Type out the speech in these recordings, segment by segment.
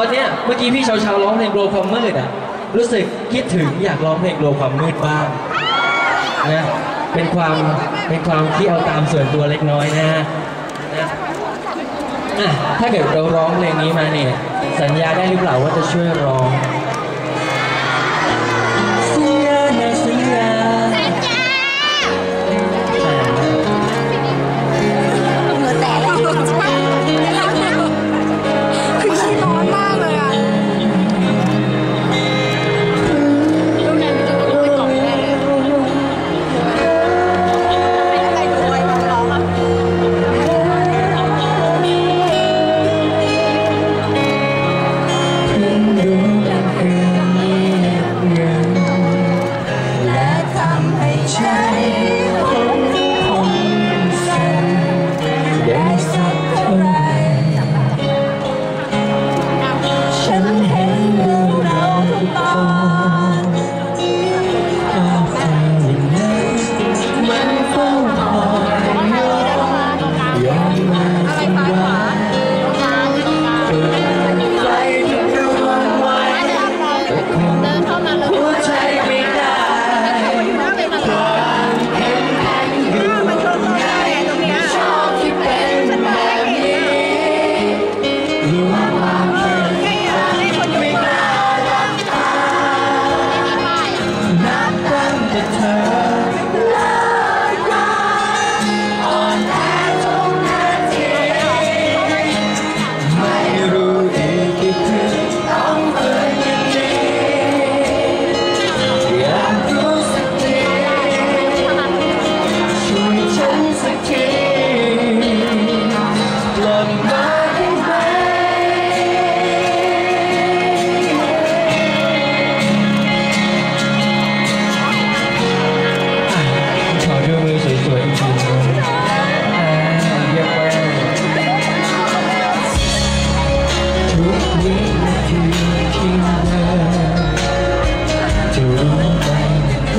ตอนเนี้ยเมื่อกี้พี่ชาวชาวร้องเพลงโกลความมืดอะรู้สึกคิดถึงอยากร้องเพลงโกลความมืดบ้างนะเป็นความเป็นความที่เอาตามส่วนตัวเล็กน้อยนะนะถ้าเกิดเราร้องเพลงนี้มาเนี่ยสัญญาได้หรือเปล่าว่าจะช่วยร้อง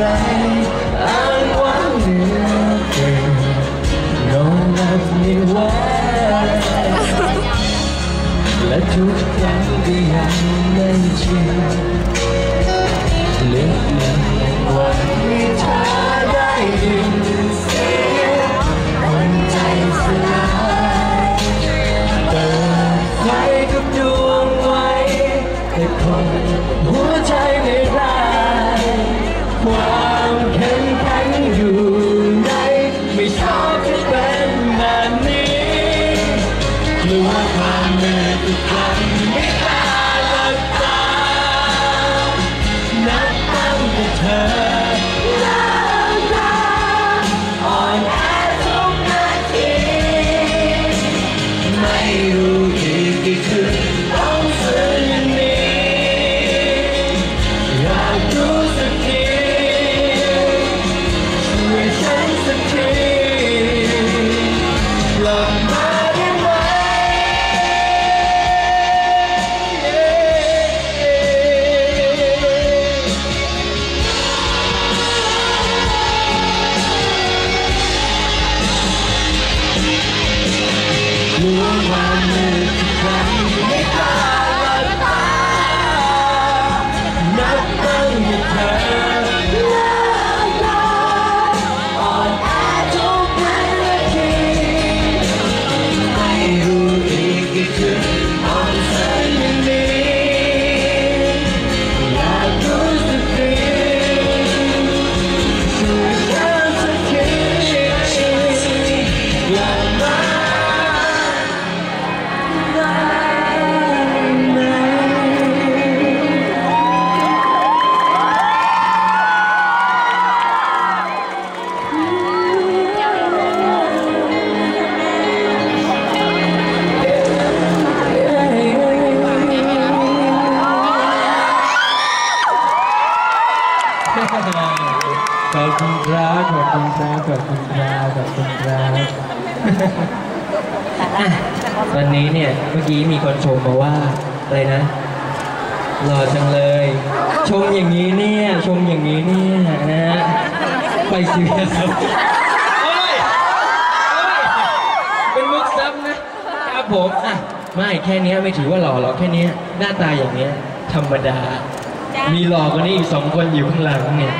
รอ้างว้างเหลือเกินนอนหลับไม่ไหวและทุกครั้งก็ยังไม่ชินเลือกเลือกวันที่เธอได้ยิน ขอบคุณครับอะวันนี้เนี่ยเมื่อกี้มีคนชมมาว่าอะไรนะหล่อจังเลย ชมอย่างนี้เนี่ยชมอย่างนี้เนี่ยนะฮะไปสิครับโอ้ยโอ้ยเป็นมุกซับนะครับผมอะไม่แค่เนี้ยไม่ถือว่าหล่อหรอกแค่เนี้ยหน้าตาอย่างเนี้ยธรรมดาจ้ะมีหล่อกว่านี้อีกสองคนอยู่ข้างหลังเนี่ย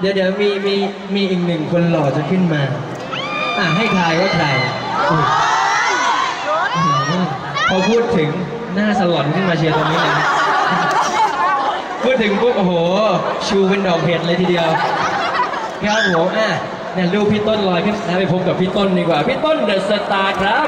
เดี๋ยวเดี๋ยวมีมีมีอีกหนึ่งคนหล่อจะขึ้นมา อะให้ทายว่าใครอุ๊ยอื้อหือพอพูดถึงหน้าสลอนขึ้นมาเชียร์ตรงนี้เลยนะพูดถึงปุ๊บโอ้โห ชูเป็นดอกเห็ดเลยทีเดียว ครับผมอะเนี่ยรูปพี่ต้นลอยขึ้นนะไปพบกับพี่ต้นดีกว่า พี่ต้นเดอะสตาร์ครับ